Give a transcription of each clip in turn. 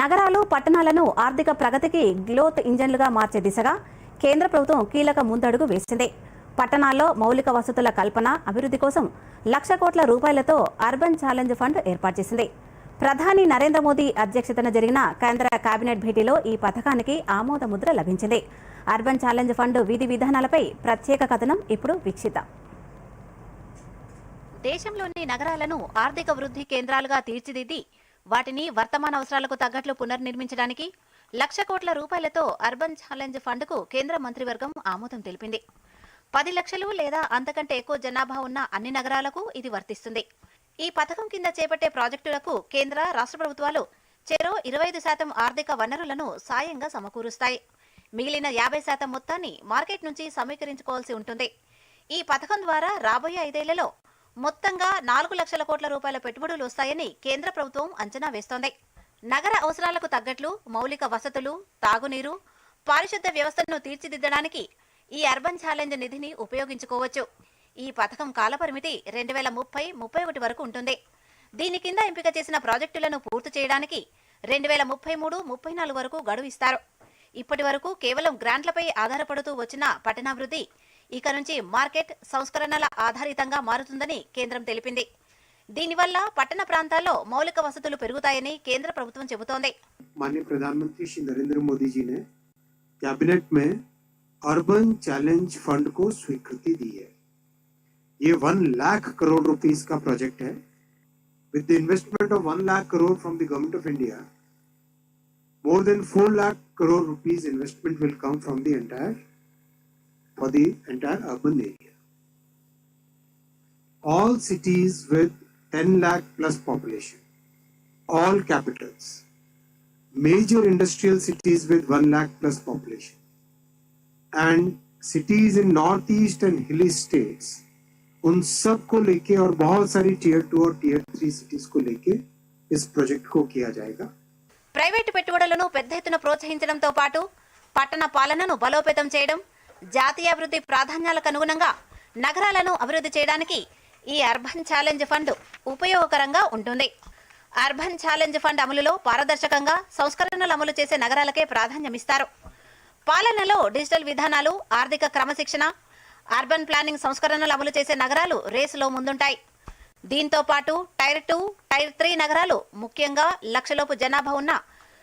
నగరాలు పట్టణాలను ఆర్థిక ప్రగతికి గ్లోత్ ఇంజన్లుగా మార్చే దిశగా కేంద్ర ప్రభుత్వం కీలక ముందడుగు వేసింది. పట్టణాల్లో మౌలిక వసతుల కల్పన అభివృద్ధి కోసం లక్ష కోట్ల రూపాయలతో అర్బన్ ఛాలెంజ్ ఫండ్ ఏర్పాటు చేసింది. ప్రధాని నరేంద్ర మోదీ అధ్యక్షతన జరిగిన కేంద్ర కేబినెట్ భేటీలో ఈ పథకానికి ఆమోద ముద్ర లభించింది. అర్బన్ ఛాలెంజ్ ఫండ్ విధి విధానాలపై ప్రత్యేక కథనం ఇప్పుడు వీక్షిద్దాం. దేశంలోని నగరాలను ఆర్థిక వృద్ధి కేంద్రాలుగా తీర్చిదిద్ది వాటిని వర్తమాన అవసరాలకు తగ్గట్లు పునర్నిర్మించడానికి లక్ష కోట్ల రూపాయలతో అర్బన్ ఛాలెంజ్ ఫండ్కు కేంద్ర మంత్రివర్గం ఆమోదం తెలిపింది. పది లక్షలు లేదా అంతకంటే ఎక్కువ జనాభా ఉన్న అన్ని నగరాలకు ఇది వర్తిస్తుంది. ఈ పథకం కింద చేపట్టే ప్రాజెక్టులకు కేంద్ర రాష్ట్ర ప్రభుత్వాలు చెరో ఇరవై ఐదు శాతం ఆర్థిక వనరులను సాయంగా సమకూరుస్తాయి. మిగిలిన యాభై శాతం మొత్తాన్ని మార్కెట్ నుంచి సమీకరించుకోవాల్సి ఉంటుంది. ఈ పథకం ద్వారా రాబోయే ఐదేళ్ళలో మొత్తంగా నాలుగు లక్షల కోట్ల రూపాయల పెట్టుబడులు వస్తాయని కేంద్ర ప్రభుత్వం అంచనా వేస్తోంది. నగర అవసరాలకు తగ్గట్లు మౌలిక వసతులు తాగునీరు పారిశుద్ధ వ్యవస్థను తీర్చిదిద్దడానికి ఈ అర్బన్ ఛాలెంజ్ నిధిని ఉపయోగించుకోవచ్చు. ఈ పథకం కాలపరిమితి రెండు వేల ముప్పై ముప్పై ఒకటి వరకు ఉంటుంది. దీని కింద ఎంపిక చేసిన ప్రాజెక్టులను పూర్తి చేయడానికి రెండు వేల ముప్పై మూడు ముప్పై నాలుగు వరకు గడువు ఇస్తారు. ఇప్పటి వరకు కేవలం గ్రాంట్లపై ఆధారపడుతూ వచ్చిన పట్టణాభివృద్ధి ఇక నుంచి మార్కెట్ సంస్కరణల ఆధారితంగా మారుతుందని కేంద్రం తెలిపింది దీనివల్ల పట్టణ ప్రాంతాల్లో మౌలిక వసతులు పెరుగుతాయని కేంద్ర ప్రభుత్వం చెబుతోంది माननीय प्रधानमंत्री श्री नरेंद्र मोदी जी ने कैबिनेट में अर्बन चैलेंज फंड को स्वीकृति दी है ये वन लाख करोड़ रुपीस का प्रोजेक्ट है with the investment of one lakh crore from the government of India more than 4 lakh crore rupees investment will come from the entire for the entire urban area all cities with 10 lakh plus population all capitals major industrial cities with 1 lakh plus population and cities in northeast and hilly states उन सब को लेके और बहुत सारी tier two और tier three cities को लेके इस प्रोजेक्ट को किया जाएगा ప్రైవేటు పెట్టుబడులను పెద్ద ఎత్తున ప్రోత్సహించడంతో పాటు పట్టణ పాలనను బలోపేతం చేయడం జాతీయాభివృద్ధి ప్రాధాన్యాలకు అనుగుణంగా నగరాలను అభివృద్ధి చేయడానికి ఈ అర్బన్ ఛాలెంజ్ ఫండ్ ఉపయోగకరంగా ఉంటుంది. అర్బన్ ఛాలెంజ్ ఫండ్ అమలులో పారదర్శకంగా సంస్కరణలు అమలు చేసే నగరాలకే ప్రాధాన్యమిస్తారు పాలనలో డిజిటల్ విధానాలు ఆర్థిక క్రమశిక్షణ అర్బన్ ప్లానింగ్ సంస్కరణలు అమలు చేసే నగరాలు రేసులో ముందుంటాయి. దీంతో పాటు టైర్ టూ టైర్ త్రీ నగరాలు ముఖ్యంగా లక్షలోపు జనాభా ఉన్న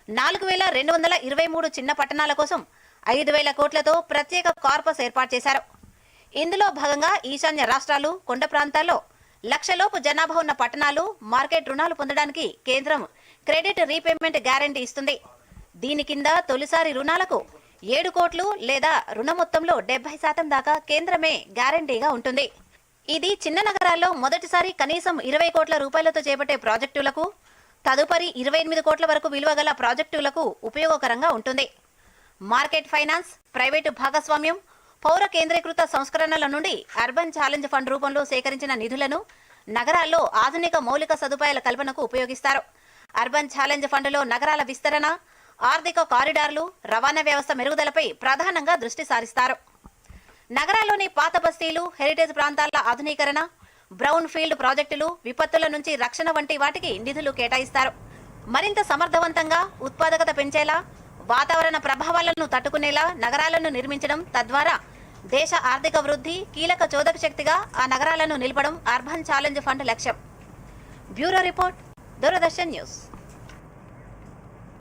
నాలుగు వేల రెండు వందల ఇరవై మూడు చిన్న పట్టణాల కోసం ఐదు వేల కోట్లతో ప్రత్యేక కార్పస్ ఏర్పాటు చేశారు. ఇందులో భాగంగా ఈశాన్య రాష్ట్రాలు కొండ ప్రాంతాల్లో లక్షలోపు జనాభా ఉన్న పట్టణాలు మార్కెట్ రుణాలు పొందడానికి కేంద్రం క్రెడిట్ రీపేమెంట్ గ్యారంటీ ఇస్తుంది. దీని కింద తొలిసారి రుణాలకు ఏడు కోట్లు లేదా రుణ మొత్తంలో డెబ్బై శాతం దాకా కేంద్రమే గ్యారంటీగా ఉంటుంది. ఇది చిన్న నగరాల్లో మొదటిసారి కనీసం ఇరవై కోట్ల రూపాయలతో చేపట్టే ప్రాజెక్టులకు తదుపరి ఇరవై ఎనిమిది కోట్ల వరకు విలువ గల ప్రాజెక్టులకు ఉపయోగకరంగా ఉంటుంది. మార్కెట్ ఫైనాన్స్ ప్రైవేటు భాగస్వామ్యం పౌర కేంద్రీకృత సంస్కరణల నుండి అర్బన్ ఛాలెంజ్ ఫండ్ రూపంలో సేకరించిన నిధులను నగరాల్లో ఆధునిక మౌలిక సదుపాయాల కల్పనకు ఉపయోగిస్తారు. అర్బన్ ఛాలెంజ్ ఫండ్లో నగరాల విస్తరణ ఆర్థిక కారిడార్లు రవాణా వ్యవస్థ మెరుగుదలపై ప్రధానంగా దృష్టి సారిస్తారు. నగరాల్లోని పాత బస్తీలు హెరిటేజ్ ప్రాంతాల ఆధునీకరణ బ్రౌన్ ఫీల్డ్ ప్రాజెక్టులు విపత్తుల నుంచి రక్షణ వంటి వాటికి నిధులు కేటాయిస్తారు. మరింత సమర్థవంతంగా ఉత్పాదకత పెంచేలా వాతావరణ ప్రభావాలను తట్టుకునేలా నగరాలను నిర్మించడం తద్వారా దేశ ఆర్థిక వృద్ధి కీలక చోదక శక్తిగా ఆ నగరాలను నిలపడం అర్బన్ ఛాలెంజ్ ఫండ్ లక్ష్యం. Bureau report Doordarshan news.